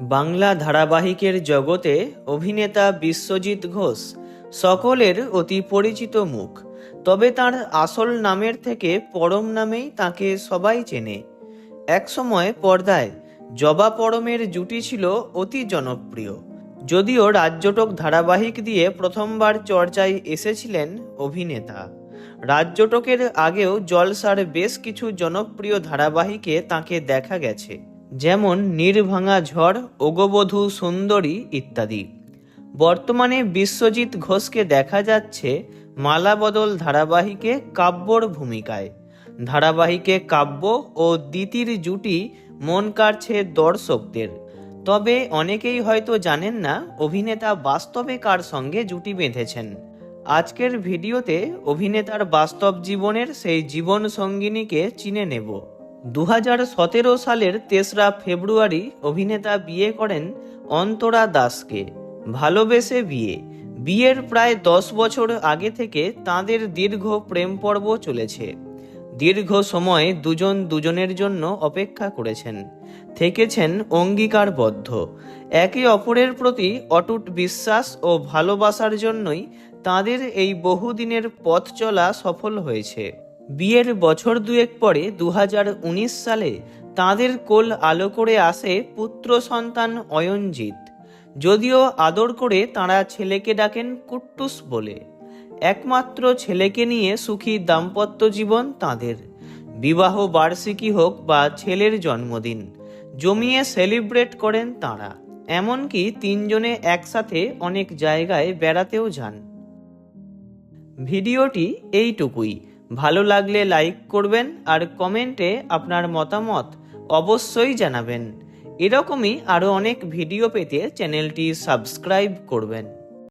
বাংলা ধারাবাহিকের জগতে অভিনেতা বিশ্বজিৎ ঘোষ সকলের অতি পরিচিত মুখ। তবে তার আসল নামের থেকে পরম নামেই তাকে সবাই চেনে। একসময় পর্দায় জবা পরমের জুটি ছিল অতি জনপ্রিয়। যদিও রাজ্যটক ধারাবাহিক দিয়ে প্রথমবার চর্চায় এসেছিলেন অভিনেতা। রাজ্যটকের আগেও জলসার বেশ কিছু জনপ্রিয় ধারাবাহিকে তাকে দেখা গেছে। যেমন নির্ভাঙা ঝড়, ওগবধূ, সুন্দরী ইত্যাদি। বর্তমানে বিশ্বজিৎ ঘোষকে দেখা যাচ্ছে মালাবদল ধারাবাহিকে কাব্যর ভূমিকায়। ধারাবাহিকে কাব্য ও দিতির জুটি মন কাড়ছে দর্শকদের। তবে অনেকেই হয়তো জানেন না অভিনেতা বাস্তবে কার সঙ্গে জুটি বেঁধেছেন। আজকের ভিডিওতে অভিনেতার বাস্তব জীবনের সেই জীবন সঙ্গিনীকে চিনে নেব। দু সালের তেসরা ফেব্রুয়ারি অভিনেতা বিয়ে করেন অন্তরা দাসকে। ভালোবেসে বিয়ে। বিয়ের প্রায় দশ বছর আগে থেকে তাদের দীর্ঘ প্রেম পর্ব চলেছে। দীর্ঘ সময় দুজন দুজনের জন্য অপেক্ষা করেছেন। থেকেছেন অঙ্গীকারবদ্ধ। একে অপরের প্রতি অটুট বিশ্বাস ও ভালোবাসার জন্যই তাদের এই বহুদিনের পথ চলা সফল হয়েছে। বিয়ের বছর দুয়েক পরে দু হাজার উনিশ সালে তাদের কোল আলো করে আসে পুত্র সন্তান অয়নজিৎ। যদিও আদর করে তারা ছেলেকে ডাকেন কুট্টুস বলে। একমাত্র ছেলেকে নিয়ে সুখী দাম্পত্য জীবন তাদের। বিবাহ বার্ষিকী হোক বা ছেলের জন্মদিন, জমিয়ে সেলিব্রেট করেন তাঁরা। এমনকি তিনজনে একসাথে অনেক জায়গায় বেড়াতেও যান। ভিডিওটি এইটুকুই। ভালো লাগলে লাইক করবেন আর কমেন্টে আপনার মতামত অবশ্যই জানাবেন। এরকমই আরও অনেক ভিডিও পেতে চ্যানেলটি সাবস্ক্রাইব করবেন।